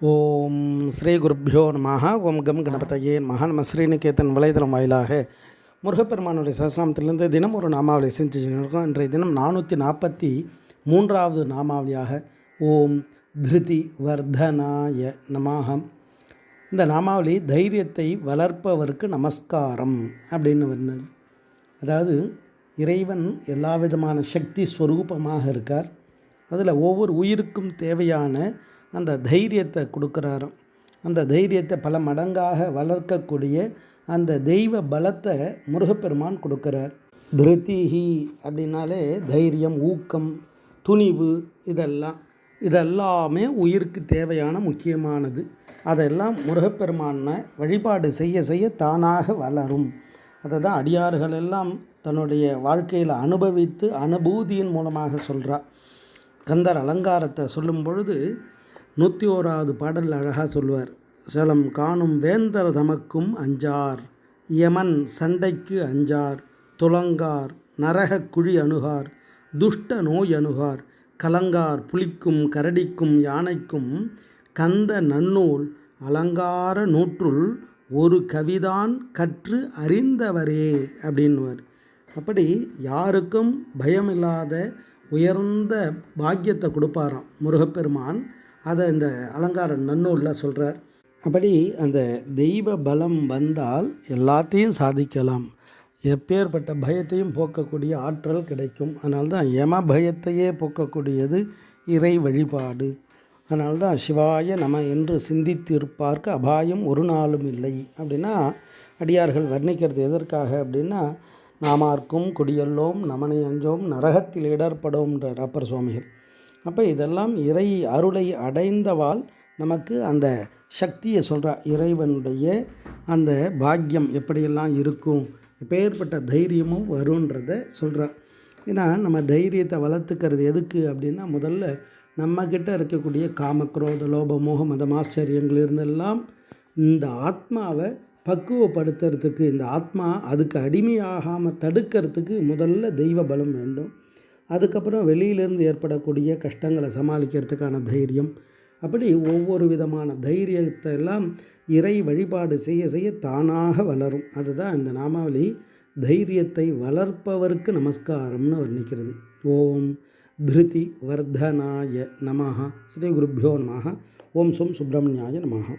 ஓம் ஸ்ரீ குருப்பியோ நமஹ. ஓம் கம் கணபதையே மகா நம்ம ஸ்ரீநிகேதன் வலைதளம் வாயிலாக முருகப்பெருமானுடைய சஹஸ்ரநாமத்திலிருந்து தினம் ஒரு நாமாவளி செஞ்சுருக்கோம். இன்றைய தினம் நானூற்றி நாற்பத்தி மூன்றாவது நாமாவளியாக ஓம் திருதி வர்தனாய நமாகம் இந்த நாமாவளி தைரியத்தை வளர்ப்பவருக்கு நமஸ்காரம் அப்படின்னு வந்தது அதாவது இறைவன் எல்லா விதமான சக்தி ஸ்வரூபமாக இருக்கார். அதில் ஒவ்வொரு உயிருக்கும் தேவையான அந்த தைரியத்தை கொடுக்குறாராம். அந்த தைரியத்தை பல மடங்காக வளர்க்கக்கூடிய அந்த தெய்வ பலத்தை முருகப்பெருமான் கொடுக்குறார். திருத்திஹி அப்படின்னாலே தைரியம் ஊக்கம் துணிவு இதெல்லாம் இதெல்லாமே உயிருக்கு தேவையான முக்கியமானது. அதெல்லாம் முருகப்பெருமான வழிபாடு செய்ய செய்ய தானாக வளரும். அதை தான் அடியார்கள் எல்லாம் தன்னுடைய வாழ்க்கையில் அனுபவித்து அனுபூதியின் மூலமாக சொல்கிறார் கந்தர் அலங்காரத்தை சொல்லும் பொழுது நூற்றி ஓராவது பாடல் அழகாக சொல்லுவார். சேலம் காணும் வேந்தர் தமக்கும் அஞ்சார் யமன் சண்டைக்கு அஞ்சார் துலங்கார் நரக குழி அணுகார் துஷ்ட நோய் அணுகார் கலங்கார் புலிக்கும் கரடிக்கும் யானைக்கும் கந்த நன்னூல் அலங்கார நூற்றுள் ஒரு கவிதான் கற்று அறிந்தவரே அப்படின்னுவார். அப்படி யாருக்கும் பயமில்லாத உயர்ந்த பாக்கியத்தை கொடுப்பாராம் முருகப்பெருமான். அதை இந்த அலங்கார நன்னூலில் சொல்கிறார் அப்படி அந்த தெய்வ பலம் வந்தால் எல்லாத்தையும் சாதிக்கலாம். எப்பேற்பட்ட பயத்தையும் போக்கக்கூடிய ஆற்றல் கிடைக்கும். அதனால்தான் யம பயத்தையே போக்கக்கூடியது இறை வழிபாடு. அதனால்தான் சிவாய நம என்று சிந்தித்திருப்பார்க்கு அபாயம் ஒரு நாளும் இல்லை. அப்படின்னா அடியார்கள் வர்ணிக்கிறது எதற்காக அப்படின்னா நாமார்க்கும் கொடியல்லோம் நமனை அஞ்சோம் நரகத்தில் இடர்படும்ன்ற அப்பர் சுவாமிகள். அப்போ இதெல்லாம் இறை அருளை அடைந்தவால் நமக்கு அந்த சக்தியை சொல்கிறா இறைவனுடைய அந்த பாக்கியம் எப்படியெல்லாம் இருக்கும் எப்பேற்பட்ட தைரியமும் வருன்றதை சொல்கிறார் ஏன்னா நம்ம தைரியத்தை வளர்த்துக்கிறது எதுக்கு அப்படின்னா முதல்ல நம்மக்கிட்ட இருக்கக்கூடிய காமக்ரோத லோப மோக மதமாச்சரியங்கள் இருந்தெல்லாம் இந்த ஆத்மாவை பக்குவப்படுத்துறதுக்கு இந்த ஆத்மா அதுக்கு அடிமையாகாமல் தடுக்கிறதுக்கு முதல்ல தெய்வ பலம் வேண்டும். அதுக்கப்புறம் வெளியிலேருந்து ஏற்படக்கூடிய கஷ்டங்களை சமாளிக்கிறதுக்கான தைரியம். அப்படி ஒவ்வொரு விதமான தைரியத்தை எல்லாம் இறை வழிபாடு செய்ய செய்ய தானாக வளரும். அதுதான் இந்த நாமாவளி தைரியத்தை வளர்ப்பவருக்கு நமஸ்காரம்னு வர்ணிக்கிறது. ஓம் திருதி வர்தனாய நமஹ ஸ்ரீ குருப்பியோ நமஹ ஓம் சும் சுப்பிரமணியாய நமஹ